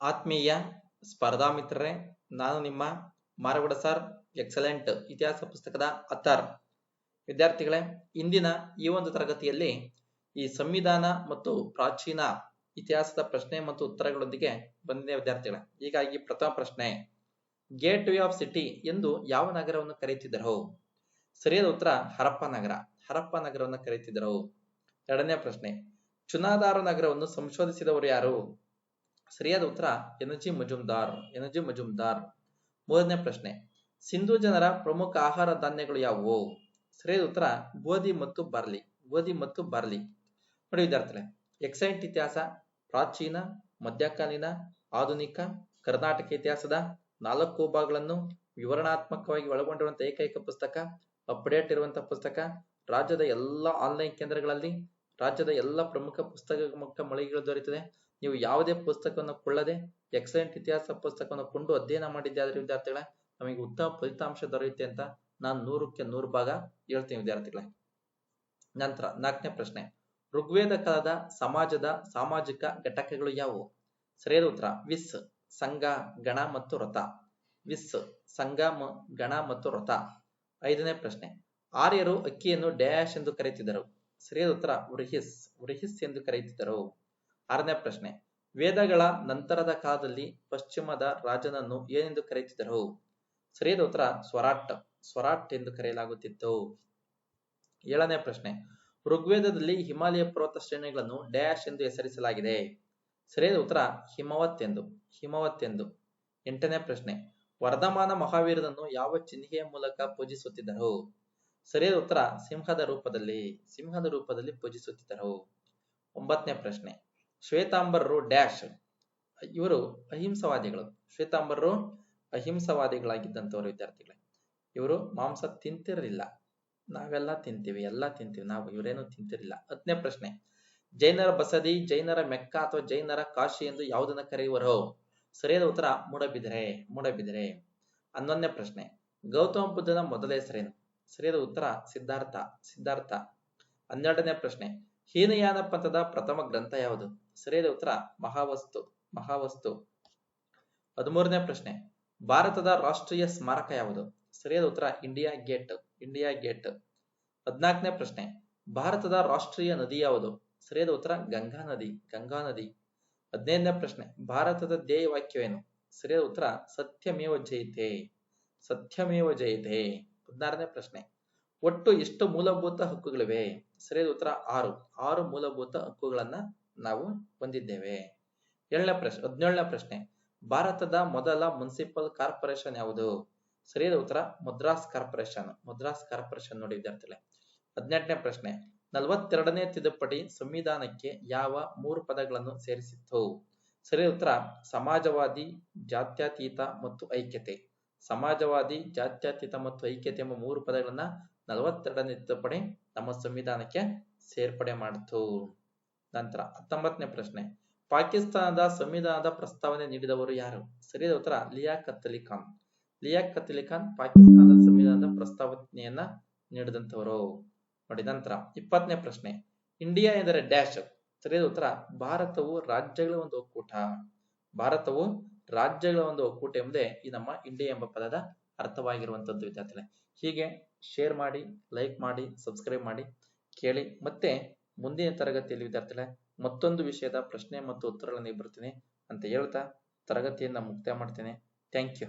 ಆತ್ಮೀಯ ಸ್ಪರ್ಧಾ ಮಿತ್ರರೇ, ನಾನು ನಿಮ್ಮ ಮಾರಗುಡ ಸರ್, ಎಕ್ಸಲೆಂಟ್ ಇತಿಹಾಸ ಪುಸ್ತಕದ ಅಥರ್. ವಿದ್ಯಾರ್ಥಿಗಳೇ, ಇಂದಿನ ಈ ಒಂದು ತರಗತಿಯಲ್ಲಿ ಈ ಸಂವಿಧಾನ ಮತ್ತು ಪ್ರಾಚೀನ ಇತಿಹಾಸದ ಪ್ರಶ್ನೆ ಮತ್ತು ಉತ್ತರಗಳೊಂದಿಗೆ ಬಂದಿದೆ ವಿದ್ಯಾರ್ಥಿಗಳೇ. ಹೀಗಾಗಿ ಪ್ರಥಮ ಪ್ರಶ್ನೆ ಗೇಟ್ ವೇ ಆಫ್ ಸಿಟಿ ಎಂದು ಯಾವ ನಗರವನ್ನು ಕರೆಯುತ್ತಿದ್ದರು? ಸರಿಯಾದ ಉತ್ತರ, ಹರಪ್ಪ ನಗರ. ಹರಪ್ಪ ನಗರವನ್ನು ಕರೆಯುತ್ತಿದ್ದರು? ಎರಡನೇ ಪ್ರಶ್ನೆ, ಚುನಾದಾರ ನಗರವನ್ನು ಸಂಶೋಧಿಸಿದವರು ಯಾರು? ಸರಿಯಾದ ಉತ್ತರ, ಎನರ್ಜಿ ಮಜುಮ್ದಾರ್ ಎನರ್ಜಿ ಮಜುಮ್ದಾರ್. ಮೂರನೇ ಪ್ರಶ್ನೆ, ಸಿಂಧು ಜನರ ಪ್ರಮುಖ ಆಹಾರ ಧಾನ್ಯಗಳು ಯಾವುವು? ಸರಿಯಾದ ಉತ್ತರ, ಗೋಧಿ ಮತ್ತು ಬಾರ್ಲಿ, ಗೋಧಿ ಮತ್ತು ಬಾರ್ಲಿ. ನೋಡಿ ವಿದ್ಯಾರ್ಥಿಗಳೇ, ಎಕ್ಸೈಂಟ್ ಇತಿಹಾಸ, ಪ್ರಾಚೀನ, ಮಧ್ಯಕಾಲೀನ, ಆಧುನಿಕ, ಕರ್ನಾಟಕ ಇತಿಹಾಸದ ನಾಲ್ಕು ಭಾಗಗಳನ್ನು ವಿವರಣಾತ್ಮಕವಾಗಿ ಒಳಗೊಂಡಿರುವಂತಹ ಏಕೈಕ ಪುಸ್ತಕ, ಅಪ್ಡೇಟ್ ಇರುವಂತಹ ಪುಸ್ತಕ, ರಾಜ್ಯದ ಎಲ್ಲ ಆನ್ಲೈನ್ ಕೇಂದ್ರಗಳಲ್ಲಿ, ರಾಜ್ಯದ ಎಲ್ಲ ಪ್ರಮುಖ ಪುಸ್ತಕ ಮಳಿಗೆಗಳು ದೊರೆಯುತ್ತದೆ. ನೀವು ಯಾವುದೇ ಪುಸ್ತಕವನ್ನು ಕೊಳ್ಳದೆ ಎಕ್ಸಲೆಂಟ್ ಇತಿಹಾಸ ಪುಸ್ತಕವನ್ನು ಕೊಂಡು ಅಧ್ಯಯನ ಮಾಡಿದ್ದೆ ಆದ್ರೆ ವಿದ್ಯಾರ್ಥಿಗಳೇ, ನಮಗೆ ಉತ್ತಮ ಫಲಿತಾಂಶ ದೊರೆಯುತ್ತೆ ಅಂತ ನಾನು ನೂರಕ್ಕೆ ನೂರು ಭಾಗ ಹೇಳ್ತೀನಿ ವಿದ್ಯಾರ್ಥಿಗಳೇ. ನಂತರ ನಾಲ್ಕನೇ ಪ್ರಶ್ನೆ. ಋಗ್ವೇದ ಕಾಲದ ಸಮಾಜದ ಸಾಮಾಜಿಕ ಘಟಕಗಳು ಯಾವುವು? ಸರಿಯಾದ ಉತ್ತರ, ವಿಸ್, ಸಂಘ, ಗಣ ಮತ್ತು ರಥ. ವಿಸ್, ಸಂಘ ಗಣ ಮತ್ತು ರಥ. ಐದನೇ ಪ್ರಶ್ನೆ. ಆರ್ಯರು ಅಕ್ಕಿಯನ್ನು ಡ್ಯಾಶ್ ಎಂದು ಕರೆಯುತ್ತಿದ್ದರು. ಸರಿಯಾದ ಉತ್ತರ, ವೃಹಿಸ್ ವೃಹಿಸ್ ಎಂದು ಕರೆಯುತ್ತಿದ್ದರು. ಆರನೇ ಪ್ರಶ್ನೆ, ವೇದಗಳ ನಂತರದ ಕಾಲದಲ್ಲಿ ಪಶ್ಚಿಮದ ರಾಜನನ್ನು ಏನೆಂದು ಕರೆಯುತ್ತಿದ್ದರು? ಸರಿಯಾದ ಉತ್ತರ, ಸ್ವರಾಟ್ ಸ್ವರಾಟ್ ಎಂದು ಕರೆಯಲಾಗುತ್ತಿತ್ತು. ಏಳನೇ ಪ್ರಶ್ನೆ, ಋಗ್ವೇದದಲ್ಲಿ ಹಿಮಾಲಯ ಪರ್ವತ ಶ್ರೇಣಿಗಳನ್ನು ಡ್ಯಾಶ್ ಎಂದು ಹೆಸರಿಸಲಾಗಿದೆ. ಸರಿಯಾದ ಉತ್ತರ ಹಿಮವತ್ ಎಂದು ಹಿಮವತ್ ಎಂದು ಎಂಟನೇ ಪ್ರಶ್ನೆ, ವರ್ಧಮಾನ ಮಹಾವೀರನನ್ನು ಯಾವ ಚಿಹ್ನೆಯ ಮೂಲಕ ಪೂಜಿಸುತ್ತಿದ್ದರು? ಸರಿಯಾದ ಉತ್ತರ, ಸಿಂಹದ ರೂಪದಲ್ಲಿ ಸಿಂಹದ ರೂಪದಲ್ಲಿ ಪೂಜಿಸುತ್ತಿದ್ದರು. ಒಂಬತ್ತನೇ ಪ್ರಶ್ನೆ ಶ್ವೇತಾಂಬರರು ಡ್ಯಾಶ್. ಇವರು ಅಹಿಂಸವಾದಿಗಳು. ಶ್ವೇತಾಂಬರರು ಅಹಿಂಸವಾದಿಗಳಾಗಿದ್ದಂಥವ್ರು ವಿದ್ಯಾರ್ಥಿಗಳೇ. ಇವರು ಮಾಂಸ ತಿಂತಿರಲಿಲ್ಲ. ನಾವೆಲ್ಲ ತಿಂತೀವಿ, ಎಲ್ಲ ತಿಂತೀವಿ. ನಾವು ಇವರೇನು ತಿಂತಿರಲಿಲ್ಲ. ಹತ್ತನೇ ಪ್ರಶ್ನೆ. ಜೈನರ ಬಸದಿ, ಜೈನರ ಮೆಕ್ಕ ಅಥವಾ ಜೈನರ ಕಾಶಿ ಎಂದು ಯಾವುದನ್ನ ಕರೆಯುವರು? ಸರಿಯಾದ ಉತ್ತರ, ಮೂಡಬಿದರೆ ಮೂಡಬಿದರೆ. ಹನ್ನೊಂದನೇ ಪ್ರಶ್ನೆ. ಗೌತಮ ಬುದ್ಧನ ಮೊದಲ ಹೆಸರೇನು? ಸರಿಯಾದ ಉತ್ತರ, ಸಿದ್ಧಾರ್ಥ ಸಿದ್ಧಾರ್ಥ. ಹನ್ನೆರಡನೇ ಪ್ರಶ್ನೆ. ಹೀನಯಾನ ಪಂಥದ ಪ್ರಥಮ ಗ್ರಂಥ ಯಾವುದು? ಸರಿಯಾದ ಉತ್ತರ, ಮಹಾವಸ್ತು ಮಹಾವಸ್ತು. ಹದಿಮೂರನೇ ಪ್ರಶ್ನೆ, ಭಾರತದ ರಾಷ್ಟ್ರೀಯ ಸ್ಮಾರಕ ಯಾವುದು? ಸರಿಯಾದ ಉತ್ತರ, ಇಂಡಿಯಾ ಗೇಟ್ ಇಂಡಿಯಾ ಗೇಟ್. ಹದಿನಾಲ್ಕನೇ ಪ್ರಶ್ನೆ, ಭಾರತದ ರಾಷ್ಟ್ರೀಯ ನದಿ ಯಾವುದು? ಸರಿಯಾದ ಉತ್ತರ, ಗಂಗಾ ನದಿ ಗಂಗಾ ನದಿ. ಹದಿನೈದನೇ ಪ್ರಶ್ನೆ, ಭಾರತದ ಧ್ಯೇಯ ವಾಕ್ಯವೇನು ಸರಿಯಾದ ಉತ್ತರ, ಸತ್ಯಮೇವ ಜಯತೆ ಸತ್ಯಮೇವ ಜಯತೆ. ಹದಿನಾರನೇ ಪ್ರಶ್ನೆ, ಒಟ್ಟು ಎಷ್ಟು ಮೂಲಭೂತ ಹಕ್ಕುಗಳಿವೆ? ಸರಿಯಾದ ಉತ್ತರ ಆರು. ಆರು ಮೂಲಭೂತ ಹಕ್ಕುಗಳನ್ನ ನಾವು ಹೊಂದಿದ್ದೇವೆ. ಏಳನೇ ಪ್ರಶ್ನೆ, ಹದಿನೇಳನೇ ಪ್ರಶ್ನೆ. ಭಾರತದ ಮೊದಲ ಮುನ್ಸಿಪಲ್ ಕಾರ್ಪೊರೇಷನ್ ಯಾವುದು? ಸರಿಯಾದ ಉತ್ತರ ಮದ್ರಾಸ್ ಕಾರ್ಪೊರೇಷನ್. ಮದ್ರಾಸ್ ಕಾರ್ಪೊರೇಷನ್ ನೋಡಿ ವಿದ್ಯಾರ್ಥಿಗಳೇ. ಹದಿನೆಂಟನೇ ಪ್ರಶ್ನೆ. ನಲವತ್ತೆರಡನೇ ತಿದ್ದುಪಡಿ ಸಂವಿಧಾನಕ್ಕೆ ಯಾವ ಮೂರು ಪದಗಳನ್ನು ಸೇರಿಸಿತ್ತು? ಸರಿಯಾದ ಉತ್ತರ ಸಮಾಜವಾದಿ, ಜಾತ್ಯತೀತ ಮತ್ತು ಐಕ್ಯತೆ. ಸಮಾಜವಾದಿ, ಜಾತ್ಯತೀತ ಮತ್ತು ಐಕ್ಯತೆ ಎಂಬ ಮೂರು ಪದಗಳನ್ನ ನಲವತ್ತೆರಡನೇ ತಿದ್ದುಪಡಿ ನಮ್ಮ ಸಂವಿಧಾನಕ್ಕೆ ಸೇರ್ಪಡೆ ಮಾಡಿತು. ನಂತರ ಹತ್ತೊಂಬತ್ತನೇ ಪ್ರಶ್ನೆ. ಪಾಕಿಸ್ತಾನದ ಸಂವಿಧಾನದ ಪ್ರಸ್ತಾವನೆ ನೀಡಿದವರು ಯಾರು? ಸರಿಯಾದ ಉತ್ತರ, ಲಿಯಾ ಅಲಿ ಖಾನ್ ಲಿಯಾಖತ್ ಅಲಿ ಖಾನ್ ಪಾಕಿಸ್ತಾನದ ಸಂವಿಧಾನದ ಪ್ರಸ್ತಾವನೆಯನ್ನ ನೀಡಿದಂತವರು ನೋಡಿ, ನಂತರ ಇಪ್ಪತ್ತನೇ ಪ್ರಶ್ನೆ. ಇಂಡಿಯಾ ಎಂದರೆ ಡ್ಯಾಶ್. ಸರಿಯಾದ ಉತ್ತರ, ಭಾರತವು ರಾಜ್ಯಗಳ ಒಂದು ಒಕ್ಕೂಟ. ಭಾರತವು ರಾಜ್ಯಗಳ ಒಂದು ಒಕ್ಕೂಟ ಎಂಬುದೇ ಈ ನಮ್ಮ ಇಂಡಿಯಾ ಎಂಬ ಪದದ ಅರ್ಥವಾಗಿರುವಂತದ್ದು ವಿದ್ಯಾರ್ಥಿಗಳೇ. ಹೀಗೆ ಶೇರ್ ಮಾಡಿ ಲೈಕ್ ಮಾಡಿ ಸಬ್ಸ್ಕ್ರೈಬ್ ಮಾಡಿ ಕೇಳಿ. ಮತ್ತೆ ಮುಂದಿನ ತರಗತಿಯಲ್ಲಿ ವಿದ್ಯಾರ್ಥಿಗಳೇ, ಮತ್ತೊಂದು ವಿಷಯದ ಪ್ರಶ್ನೆ ಮತ್ತು ಉತ್ತರಗಳನ್ನು ಬರ್ತೀನಿ ಅಂತ ಹೇಳ್ತಾ ತರಗತಿಯನ್ನು ಮುಕ್ತಾಯ ಮಾಡ್ತೇನೆ. Thank you